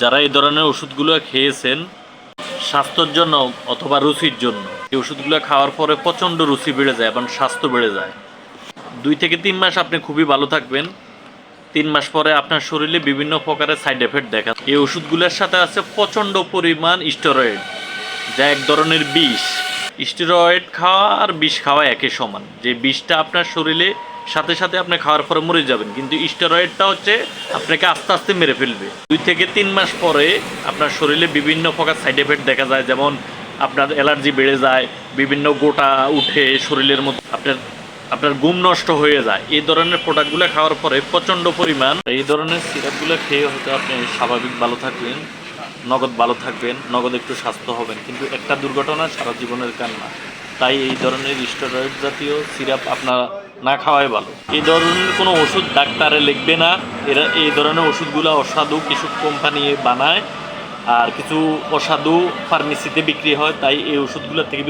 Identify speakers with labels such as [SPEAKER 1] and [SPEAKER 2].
[SPEAKER 1] যারা এই ধরনের ওষুধগুলো খেয়েছেন, স্বাস্থ্যের জন্য অথবা রুচির জন্য। এই ওষুধগুলো খাওয়ার পরে প্রচণ্ড রুচি বেড়ে যায় এবং স্বাস্থ্য বেড়ে যায়। দুই থেকে তিন মাস আপনি খুবই ভালো থাকবেন। তিন মাস পরে আপনার শরীরে বিভিন্ন প্রকারের সাইড এফেক্ট দেখা এই ওষুধগুলোর সাথে আছে প্রচণ্ড পরিমাণ স্টেরয়েড, যা এক ধরনের বিষ। স্টেরয়েড খাওয়া আর বিষ খাওয়া একই সমান। যে বিষটা আপনার শরীরে সাথে সাথে আপনি খাওয়ার পরে মরে যাবেন। কিন্তু স্টেরয়েডটা হচ্ছে আপনাকে আস্তে আস্তে মেরে ফেলবে। দুই থেকে তিন মাস পরে আপনার শরীরে বিভিন্ন প্রকার সাইড এফেক্ট দেখা যায়, যেমন আপনার অ্যালার্জি বেড়ে যায়, বিভিন্ন গোটা উঠে শরীরের মধ্যে আপনার আপনার গুম নষ্ট হয়ে যায়। এই ধরনের প্রোডাক্টগুলো খাওয়ার পরে প্রচণ্ড পরিমাণ এই ধরনের সিরাপগুলো খেয়ে হয়তো আপনি স্বাভাবিক ভালো থাকবেন, নগদ ভালো থাকবেন, নগদ একটু স্বাস্থ্য হবেন। কিন্তু একটা দুর্ঘটনা সারা জীবনের কান্না। তাই এই ধরনের স্টেরয়েড জাতীয় সিরাপ আপনারা না খাওয়াই ভালো। এই ধরনের কোনো ওষুধ ডাক্তারে লিখবে না। এরা এই ধরনের ওষুধগুলো অসাধু কিছু কোম্পানি বানায় আর কিছু অসাধু ফার্মেসিতে বিক্রি হয়, তাই এই ওষুধগুলো থেকে